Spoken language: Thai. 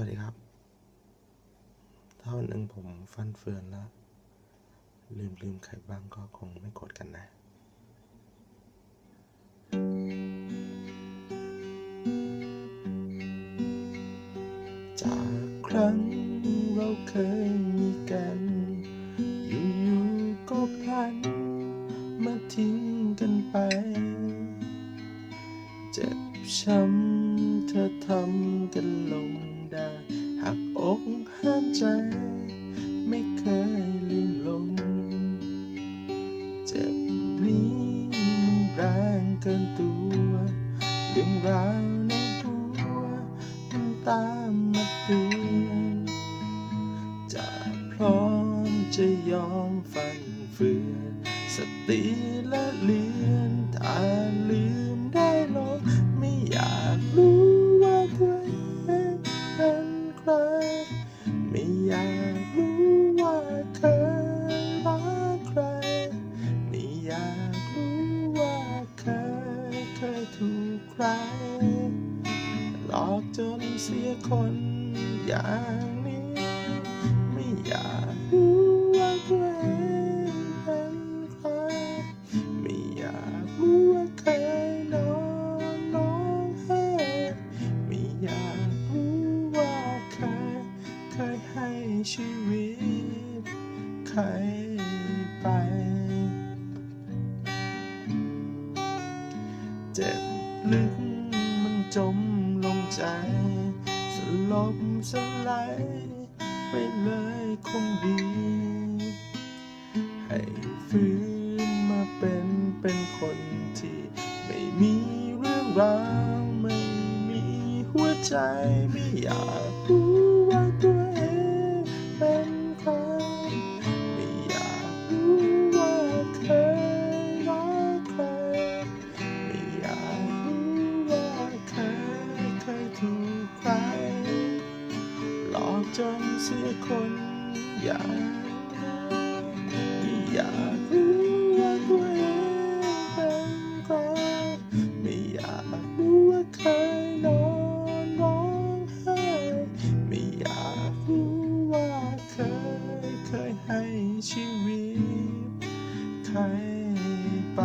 วัสดีครับ ถ้าวันหนึ่งผมฟันเฟือนแล้ว ลืมลืมใครบ้างก็คงไม่โกรธกันนะจากครั้งเราเคยมีกัน อยู่ๆก็พลัน มาทิ้งกันไป เจ็บช้ำเธอทำกันลง ได้หักอกห้ามใจ ไม่เคยลืมลง เจ็บนี้มันแรงเกินตัวเรื่องราวในหัวมันตามมาเตือนจะพร้อมจะยอมฟันเฟือนสติและเลือนถ้าลื อยากรู้ว่าเธอรักใครไม่อยากรู้ว่าเคยเคยถูกใคร หลอกจนเสียคนอย่างนี้ไม่อยาก ชีวิตใครไป เจ็บลึกมันจมลงใจ สลบสลายไปเลยคงดี ให้ฟื้นมาเป็นเป็นคนที่ไม่มีเรื่องราวไม่มีหัวใจไม่อยากรู้ ใคร หลอกจนเสียคนอยากอยากรู้ว่าตัวเองเป็นใครไม่อยากรู้ว่าเคยนอนร้องไห้ไม่อยากรู้ว่าเคยเคยให้ชีวิตใครไป